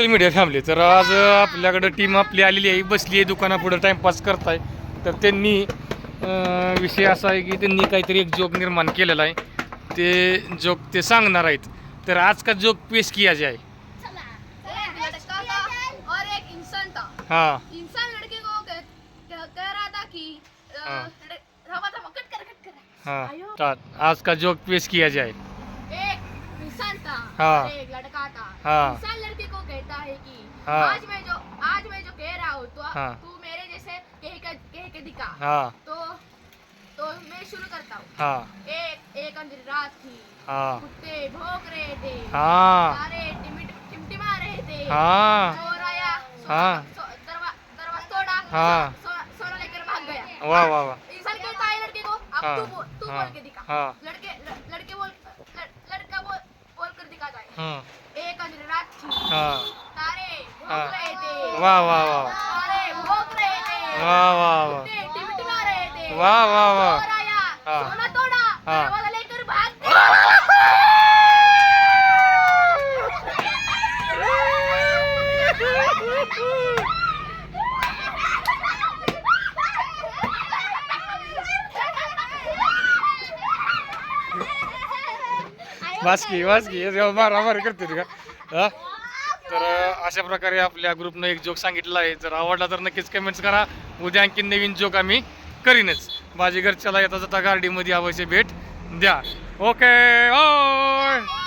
Social media family तर आज आपल्याकडं टीम आपली आलेली आहे. बसली आहे दुकानापुढं टाइमपास करताय. तर त्यांनी विषय असा आहे की त्यांनी काहीतरी एक जोक निर्माण केलेला आहे. ते जोक ते सांगणार आहेत. तर आज का जोक पेश किया था हाँ. इंसान लड़के को कह, कह, कह रहा था कि अ, हाँ। लड़- रवा था कट कर कट कर हाँ. आयो। स्टार्ट आज का जोक पेश किया जाए हाँ। एक लड़का था। हाँ। इंसान लड़के को कहता है कि हाँ। आज मैं जो आज मैं जो कह रहा हूँ तो हाँ। तू मेरे जैसे कह के कह के दिखा। हाँ। तो तो मैं शुरू करता हूँ। हाँ। एक एक अंधेरी रात थी। हाँ। कुत्ते भौंक रहे थे। हाँ। सारे टिमिट टिमटिमा रहे थे। हाँ। चोर आया हाँ। दरवाज़ा तोड़ा हाँ। सोना लेकर भाग गया। वाह वाह वाह। इंसान कहता है लड़के को अब हाँ, तू तू हाँ, बोल के दिखा। हाँ। लड़के है हम्म, एक अंधेरी रात थी हाँ. तारे। भौंक रहे थे वाह वाह वाह तारे भौंक रहे थे वाह वाह वाह कुत्ते टिमटिमा वाह चोर आया हाँ। सोना तोड़ा। दरवाजा लेकर भाग गया वासकी वासकी मारामारी करते का? हा? तर अशा प्रकारे आपल्या ग्रुपनं एक जोक सांगितला आहे. जर आवडला तर नक्कीच कमेंट्स करा. उद्या आणखी नवीन जोक आम्ही करीनच. माझी घरच्याला येता जाता गार्डीमध्ये अवश्य भेट द्या. ओके ओ